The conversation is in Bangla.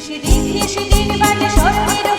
ঘিস দিন ঘিস দিন বাজে সত্যি